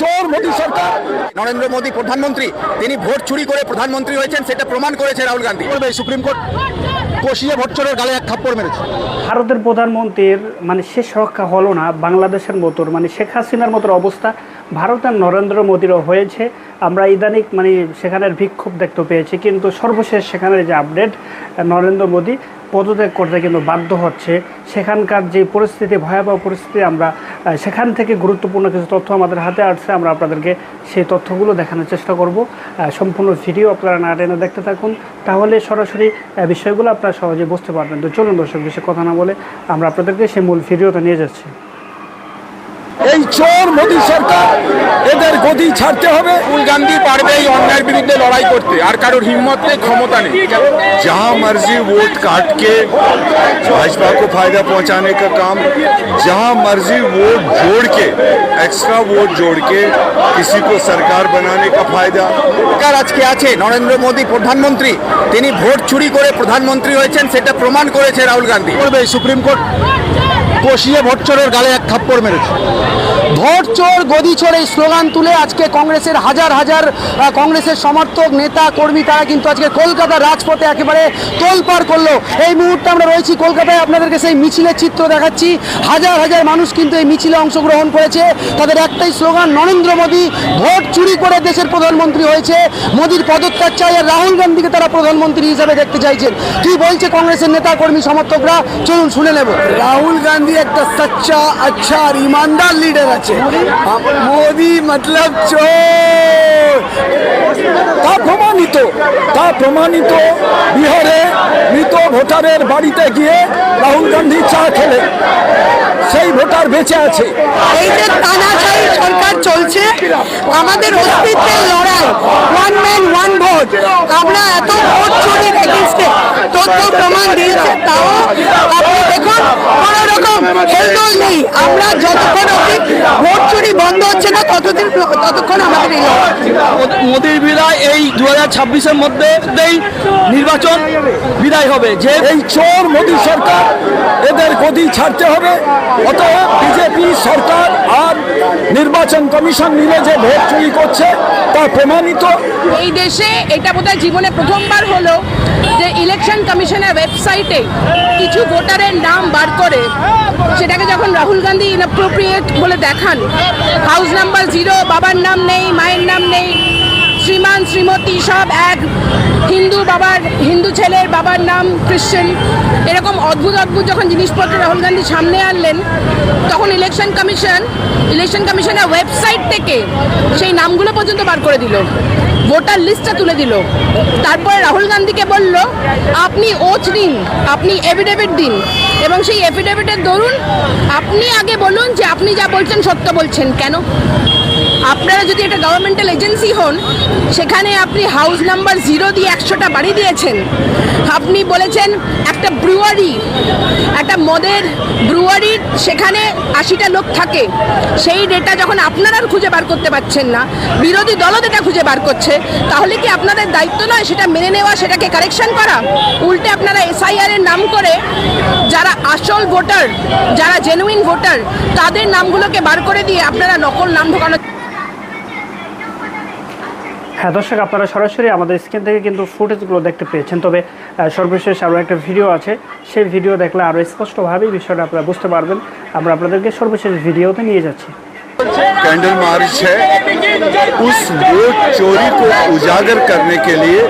চোর মোদী সরকার। নরেন্দ্র মোদী প্রধানমন্ত্রী তিনি ভোট চুরি করে প্রধানমন্ত্রী হয়েছেন সেটা প্রমাণ করেছে রাহুল গান্ধী। বলবে সুপ্রিম কোর্ট কষিয়ে ভোট চোরের গালে এক থাপ্পড় মেরেছে। ভারতের প্রধানমন্ত্রীর মানে শেষ রক্ষা হলো না বাংলাদেশের মতো মানে শেখ হাসিনার মতো অবস্থা ভারতের নরেন্দ্র মোদীরও হয়েছে। আমরা ইদানিক মানে সেখানের বিক্ষোভ দেখতে পেয়েছি কিন্তু সর্বশেষ সেখানের যে আপডেট নরেন্দ্র মোদী পদত্যাগ করতে কিন্তু বাধ্য হচ্ছে। সেখানকার যে পরিস্থিতি ভয়াবহ পরিস্থিতি আমরা সেখান থেকে গুরুত্বপূর্ণ কিছু তথ্য আমাদের হাতে আসছে। আমরা আপনাদেরকে সেই তথ্যগুলো দেখানোর চেষ্টা করব। সম্পূর্ণ ভিডিও আপনারা না টেনে দেখতে থাকুন। তাহলে সরাসরি বিষয়গুলো আপনারা সহজে বুঝতে পারবেন। তো চলুন দর্শক, বেশি কথা না বলে আমরা আপনাদেরকে সেই মূল ভিডিওতে নিয়ে যাচ্ছি। এই চোর মোদী সরকার এদের গদি ছাড়তে হবে রাহুল গান্ধী পারবে এই অন্যায়ের বিরুদ্ধে লড়াই করতে আর কারোর হিম্মত নেই ক্ষমতা নেই जहां मर्जी वोट काट के भाजपा को फायदा पहुंचाने का काम जहां मर्जी वोट जोड़ के एक्स्ट्रा वोट जोड़ के किसी को सरकार बनाने का फायदा সরকার আজকে আছে নরেন্দ্র মোদী প্রধানমন্ত্রী তিনি ভোট চুরি করে প্রধানমন্ত্রী হয়েছেন সেটা প্রমাণ করেছে রাহুল গান্ধী বলবে সুপ্রিম কোর্ট কষিয়ে ভোট চোরের গালে এক থাপ্পড় থাপ্পড় মেরেছে। ভোট চোর, গদি চোর এই স্লোগান তুলে আজকে কংগ্রেসের হাজার হাজার কংগ্রেসের সমর্থক, নেতা, কর্মী, তারা কিন্তু আজকে কলকাতার রাজপথে একেবারে তোলপাড় করল। এই মুহূর্তে আমরা রয়েছি কলকাতায়, আপনাদেরকে সেই মিছিলের চিত্র দেখাচ্ছি। হাজার হাজার মানুষ কিন্তু এই মিছিলে অংশগ্রহণ করেছে। তাদের একটাই স্লোগান, নরেন্দ্র মোদী ভোট চুরি করে দেশের প্রধানমন্ত্রী হয়েছে। মোদীর পদত্যাগ চাই আর রাহুল গান্ধীকে তারা প্রধানমন্ত্রী হিসাবে দেখতে চাইছেন। কি বলছে কংগ্রেসের নেতা, কর্মী, সমর্থকরা? চলুন শুনে নেব। রাহুল গান্ধী একটা সচ্চা আচ্ছা अच्छा और ईमानदार लीडर আছে মোদি মতলব চোর তা প্রমাণিত তা প্রমাণিত বিহারে মৃত ভোটারের বাড়িতে গিয়ে রাহুল গান্ধী চা খেলে সেই ভোটার বেঁচে আছে এই যে তানাশাহী সরকার চলছে আমাদের অস্তিত্বের লড়াই ওয়ান ম্যান ওয়ান ভোট আমরা এত ভোট চুরির এগেনস্টে তথ্য প্রমাণ দিয়েছে তাও আপনি দেখুন কোনো রকম হেলদোল নেই। আমরা যতক্ষণ অব্দি ভোট চুরি বন্ধ হচ্ছে না ততদিন ততক্ষণ আমাদের এই মোদির বিদায় এই দু হাজার ছাব্বিশের মধ্যেই নির্বাচন বিদায় হবে। যে এই চোর মোদী সরকার এদের গদি ছাড়তে হবে। অতএব বিজেপি সরকার আর নির্বাচন কমিশন মিলে যে ভোট চুরি করছে তা প্রমাণিত। এই দেশে এটা বোধহয় জীবনে প্রথমবার হলো ইলেকশন কমিশনের ওয়েবসাইটে কিছু ভোটারের নাম বার করে সেটাকে যখন রাহুল গান্ধী ইনঅ্যাপ্রোপ্রিয়েট বলে দেখান হাউস নাম্বার জিরো বাবার নাম নেই, মায়ের নাম নেই, শ্রীমান, শ্রীমতী, সব এক, হিন্দু বাবার, হিন্দু ছেলের বাবার নাম ক্রিশ্চিয়ান এরকম অদ্ভুত অদ্ভুত যখন জিনিসপত্র রাহুল গান্ধী সামনে আনলেন, তখন ইলেকশন কমিশন, ইলেকশন কমিশনের ওয়েবসাইট থেকে সেই নামগুলো পর্যন্ত বার করে দিল। ভোটার লিস্টটা তুলে দিল। তারপরে রাহুল গান্ধীকে বলল, আপনি ওথ দিন, আপনি এফিডেভিট দিন। এবং সেই এফিডেভিটের দরুন আপনি আগে বলুন যে আপনি যা বলছেন সত্য বলছেন কেন? আপনারা যদি একটা গভর্নমেন্টাল এজেন্সি হন, সেখানে আপনি হাউস নাম্বার জিরো দিয়ে একশোটা বাড়ি দিয়েছেন। আপনি বলেছেন একটা ব্রুয়ারি একটা মদের ব্রুয়ারির সেখানে আশিটা লোক থাকে। সেই ডেটা যখন আপনারা খুঁজে বার করতে পারছেন না, বিরোধী দলও এটা খুঁজে বার করছে তাহলে কি আপনাদের দায়িত্ব নয় সেটা মেনে নেওয়া, সেটাকে কারেকশন করা? উল্টে আপনারা এসআইআর এর নাম করে যারা আসল ভোটার, যারা জেনুইন ভোটার, তাদের নামগুলোকে বার করে দিয়ে আপনারা নকল নাম ঢোকানো হ্যাঁ দর্শক, আপনারা সরাসরি আমাদের স্ক্রিন থেকে কিন্তু ফুটেজগুলো দেখতে পেয়েছেন। তবে সর্বশেষ আরও একটা ভিডিও আছে। সেই ভিডিও দেখলে আরও স্পষ্টভাবেই বিষয়টা আপনারা বুঝতে পারবেন। আমরা আপনাদেরকে সর্বশেষ ভিডিওতে নিয়ে যাচ্ছি। कैंडल मार्च है। उस वोट चोरी को उजागर करने के लिए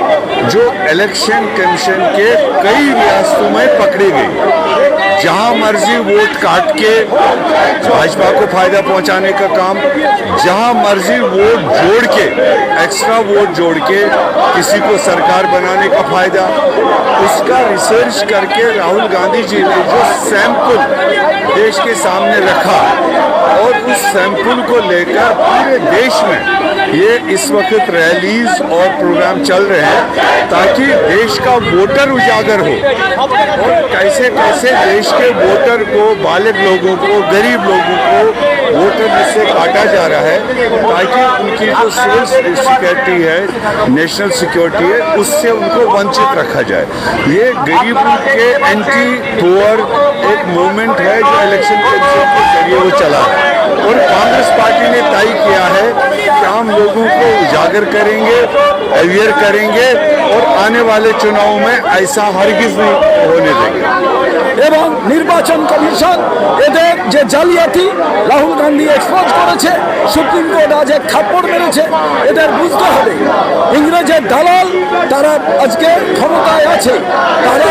जो इलेक्शन कमीशन के कई रियासतों में पकड़ी गई जहाँ मर्ज़ी वोट काट के भाजपा को फ़ायदा पहुँचाने का काम, जहाँ मर्ज़ी वोट जोड़ के एक्स्ट्रा वोट जोड़ के किसी को सरकार बनाने का फ़ायदा, उसका रिसर्च करके राहुल गांधी जी ने जो सैंपल देश के सामने रखा और उस सैंपल को लेकर पूरे देश में ये इस वक्त रैलीज और प्रोग्राम चल रहे हैं, ताकि देश का वोटर उजागर हो। और कैसे कैसे देश के वोटर को, बालिग लोगों को, गरीब लोगों को वोटर से काटा जा रहा है, ताकि उनकी जो सिविल सिक्योरिटी है नेशनल सिक्योरिटी है, उससे उनको वंचित रखा जाए। ये गरीबों के एंटी पुअर एक मूवमेंट है जो इलेक्शन के ज़रिए वो चला है। और कांग्रेस पार्टी ने तय किया है कि हम लोगों को उजागर करेंगे अवेयर करेंगे और आने वाले चुनाव में ऐसा हरगिज नहीं होने देंगे এবং নির্বাচন কমিশন এদের যে জালিয়াতি রাহুল গান্ধী এক্সপোজ করেছে সুপ্রিম কোর্ট আজ এক থাপ্পড় মেরেছে এদের বুঝতে হবে ইংরেজের দালাল তারা আজকে ক্ষমতায় আছে তারা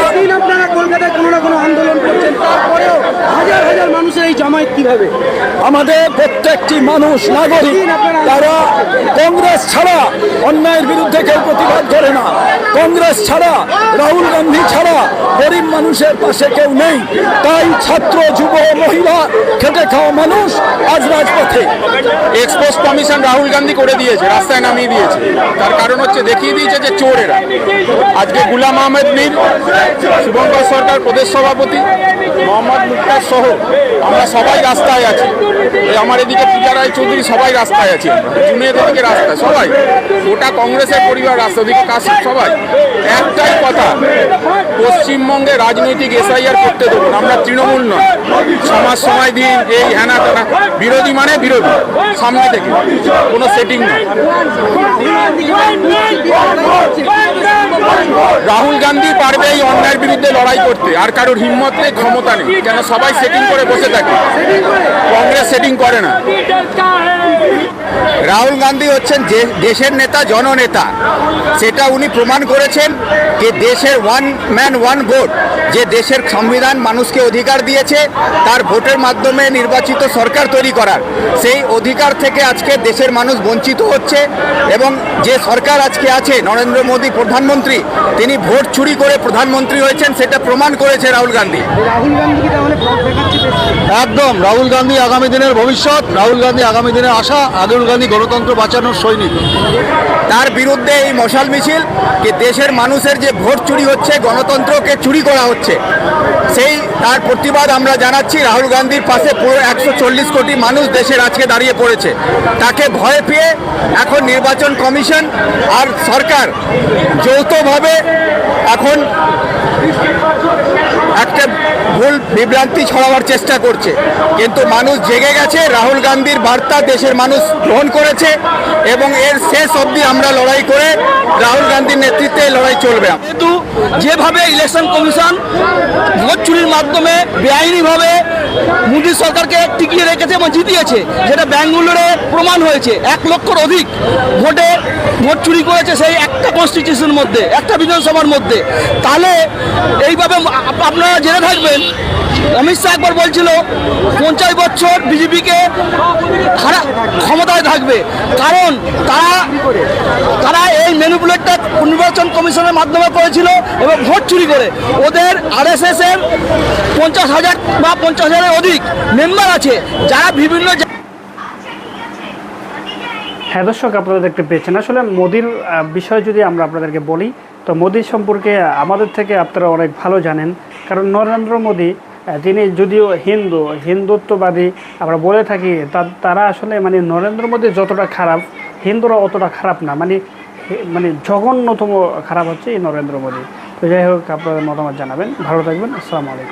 আমাদের প্রত্যেকটি মানুষ নাগরিক, তারা কংগ্রেস ছাড়া অন্যায়ের বিরুদ্ধে কেউ প্রতিবাদ করে না। কংগ্রেস ছাড়া, রাহুল গান্ধী ছাড়া গরিব মানুষের পাশে কেউ নেই। তাই ছাত্র, যুব, মহিলা, খেটে খাওয়া মানুষ আজ রাজপথে। এক্সপোজ কমিশন রাহুল গান্ধী করে দিয়েছে, রাস্তায় নামিয়ে দিয়েছে। তার কারণ হচ্ছে দেখিয়ে দিয়েছে যে চোরেরা। আজকে গুলাম আহমেদ মীর, শুভঙ্কর সরকার প্রদেশ সভাপতি, মোহাম্মদ মুক্তার সহ, আমরা সবাই রাস্তায় আছি। আমার এদিকে পূজা রায় চৌধুরী সবাই রাস্তায় আছি। আমরা জুনিয়র রাস্তায়, সবাই। গোটা কংগ্রেসের পরিবার রাস্তা ওদিকে কাশিম সবাই। একটাই কথা, পশ্চিমবঙ্গে রাজনৈতিক এসআইআর করতে দেবো আমরা তৃণমূল নয়। সমাজ সময় দিয়ে এই হ্যানা টানা বিরোধী মানে বিরোধী, সামনে থেকে। কোনো সেটিং নয়। রাহুল গান্ধী পারবে এই অন্যায়ের বিরুদ্ধে লড়াই করতে, আর কারোর হিম্মত নেই, ক্ষমতা নেই। কেন সবাই সেটিং করে বসে থাকে? কংগ্রেস সেটিং করে না। রাহুল গান্ধী হচ্ছেন যে দেশের নেতা জননেতা। সেটা উনি প্রমাণ করেছেন যে দেশের ওয়ান ম্যান ওয়ান ভোট যে দেশের সংবিধান মানুষকে অধিকার দিয়েছে তার ভোটের মাধ্যমে নির্বাচিত সরকার তৈরি করার। সেই অধিকার থেকে আজকে দেশের মানুষ বঞ্চিত হচ্ছে এবং যে সরকার আজকে আছে নরেন্দ্র মোদী প্রধানমন্ত্রী তিনি ভোট চুরি করে প্রধানমন্ত্রী হয়েছেন সেটা প্রমাণ করেছে রাহুল গান্ধী। রাহুল গান্ধী? একদম রাহুল গান্ধী আগামী দিনের ভবিষ্যৎ রাহুল গান্ধী আগামী দিনের আশা রাহুল গান্ধী গণতন্ত্র বাঁচানোর সৈনিক। তার বিরুদ্ধে এই মশাল মিছিল যে দেশের মানুষের যে ভোট চুরি হচ্ছে, গণতন্ত্রকে চুরি করা হচ্ছে, সেই তার প্রতিবাদ আমরা জানাচ্ছি। রাহুল গান্ধীর পাশে পুরো একশো চল্লিশ কোটি মানুষ দেশের আজকে দাঁড়িয়ে পড়েছে। তাকে ভয় পেয়ে এখন নির্বাচন কমিশন আর সরকার যৌথভাবে এখন একটা ভুল বিভ্রান্তি ছড়াবার চেষ্টা করছে। কিন্তু মানুষ জেগে গেছে, রাহুল গান্ধীর বার্তা দেশের মানুষ গ্রহণ করেছে এবং এর শেষ অবধি আমরা লড়াই করে রাহুল গান্ধীর নেতৃত্বে লড়াই চলবে। কিন্তু যেভাবে ইলেকশন কমিশন ভোট চুরির মাধ্যমে বেআইনিভাবে মোদী সরকারকে টিকিয়ে রেখেছে এবং জিতিয়েছে, যেটা ব্যাঙ্গালোরে প্রমাণ হয়েছে। এক লক্ষর অধিক ভোটে ভোট চুরি করেছে সেই একটা কনস্টিটিউশনের মধ্যে, একটা বিধানসভার মধ্যে। তাহলে এইভাবে আপ- আপনারা জেনে থাকবেন, অমিত শাহ একবার বলছিল, পঞ্চাশ বছর বিজেপিকে হারা, ক্ষমতায় থাকবে। কারণ তারা তারা এই ম্যানিপুলেটটা নির্বাচন কমিশনের মাধ্যমে করেছিল এবং ভোট চুরি করে। ওদের আরএসএস এর পঞ্চাশ হাজার বা পঞ্চাশ হাজারের অধিক মেম্বার আছে, যারা বিভিন্ন হ্যাঁ দর্শক, আপনারা দেখতে পেয়েছেন। আসলে মোদির বিষয়ে যদি আমরা আপনাদেরকে বলি, তো মোদি সম্পর্কে আমাদের থেকে আপনারা অনেক ভালো জানেন। কারণ নরেন্দ্র মোদী তিনি যদিও হিন্দু, হিন্দুত্ববাদী, আমরা বলে থাকি তারা আসলে মানে নরেন্দ্র মোদী যতটা খারাপ, হিন্দুরা অতটা খারাপ না। মানে মানে জঘন্যতম খারাপ হচ্ছে এই নরেন্দ্র মোদী। তো যাই হোক, আপনাদের মতামত জানাবেন। ভালো থাকবেন। আসসালামু আলাইকুম।